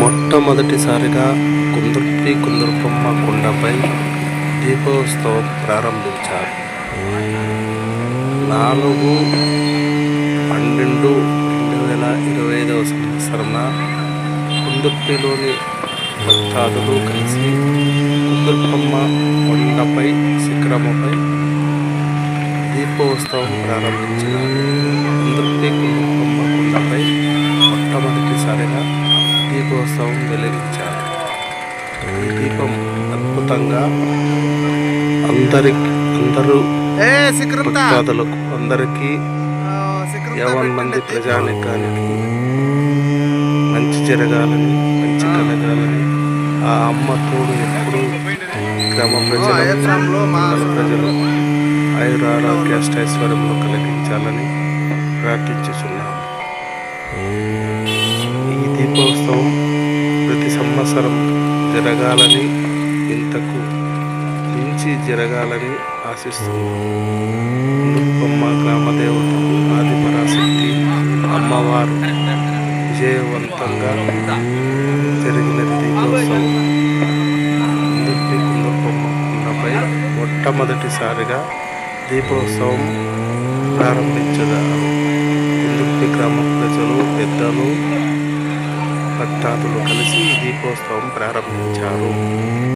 మొట్టమొదటిసారిగా కుందుర్పి కుందుర్పమ్మ కొండపై దీపోత్సవం ప్రారంభించారు. నాలుగు పన్నెండు రెండు వేల ఇరవై ఐదవ సంవత్సరాన కుందుర్తిలోని భక్తాదులు కలిసి కుందుర్పమ్మ కొండపై శిఖరముపై దీపోత్సవం ప్రారంభించినారు. మొట్టమొదటిసారిగా దీపోత్సవం వెలిగించారు ఈ దీపం అద్భుతంగా అందరికి అందరూ భక్తాదులకు అందరికీ యావన్ మంది. ప్రజానికానికి మంచి జరగాలని మంచి కలగాలని ఆ అమ్మ తోడు ఎప్పుడు గ్రామ ప్రజలు ప్రజలు ఆయురారోగ్య ఐశ్వర్యంలో కలిగించాలని ప్రార్థించుచున్నాము ఈ దీపోత్సవం ప్రతి సంవత్సరం జరగాలని ఇంతకు మించి జరగాలని ఆశిస్తుంది కుందుర్పమ్మ గ్రామ దేవతకు అమ్మవారు విజయవంతంగా జరిగిన దీపోత్సవం. కుందుర్పి కుందుర్పమ్మ మొట్టమొదటిసారిగా దీపోత్సవం ప్రారంభించగా కుందుర్పి గ్రామ ప్రజలు పెద్దలు భక్తాదులు కలిసి దీపోత్సవం ప్రారంభించారు.